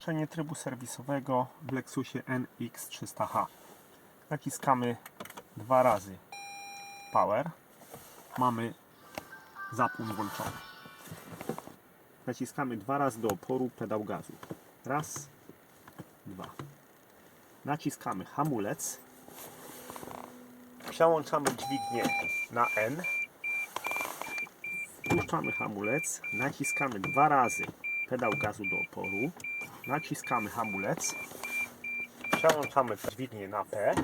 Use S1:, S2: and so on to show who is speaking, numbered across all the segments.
S1: Włączenie trybu serwisowego w Lexusie NX300H. Naciskamy dwa razy Power. Mamy zapłon włączony. Naciskamy dwa razy do oporu pedał gazu. Raz, dwa. Naciskamy hamulec. Przełączamy dźwignię na N. Puszczamy hamulec. Naciskamy dwa razy pedał gazu do oporu. Naciskamy hamulec. Przełączamy dźwignię na P.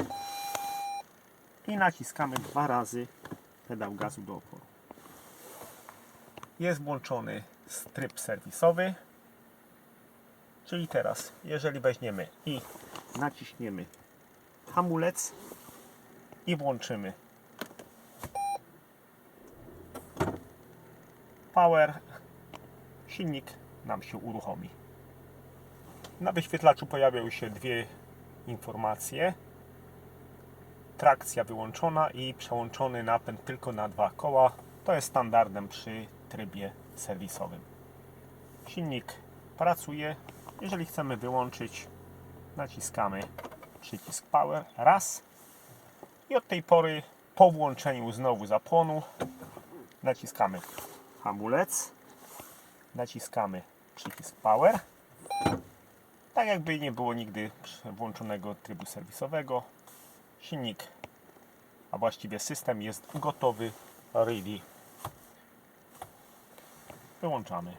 S1: I naciskamy dwa razy pedał gazu do oporu. Jest włączony tryb serwisowy. Czyli teraz, jeżeli weźmiemy i naciśniemy hamulec i włączymy power, silnik nam się uruchomi. Na wyświetlaczu pojawią się dwie informacje. Trakcja wyłączona i przełączony napęd tylko na dwa koła. To jest standardem przy trybie serwisowym. Silnik pracuje. Jeżeli chcemy wyłączyć, naciskamy przycisk Power raz i od tej pory po włączeniu znowu zapłonu naciskamy hamulec, naciskamy przycisk Power. Tak jakby nie było nigdy włączonego trybu serwisowego. Silnik, a właściwie system jest gotowy, ready. Wyłączamy.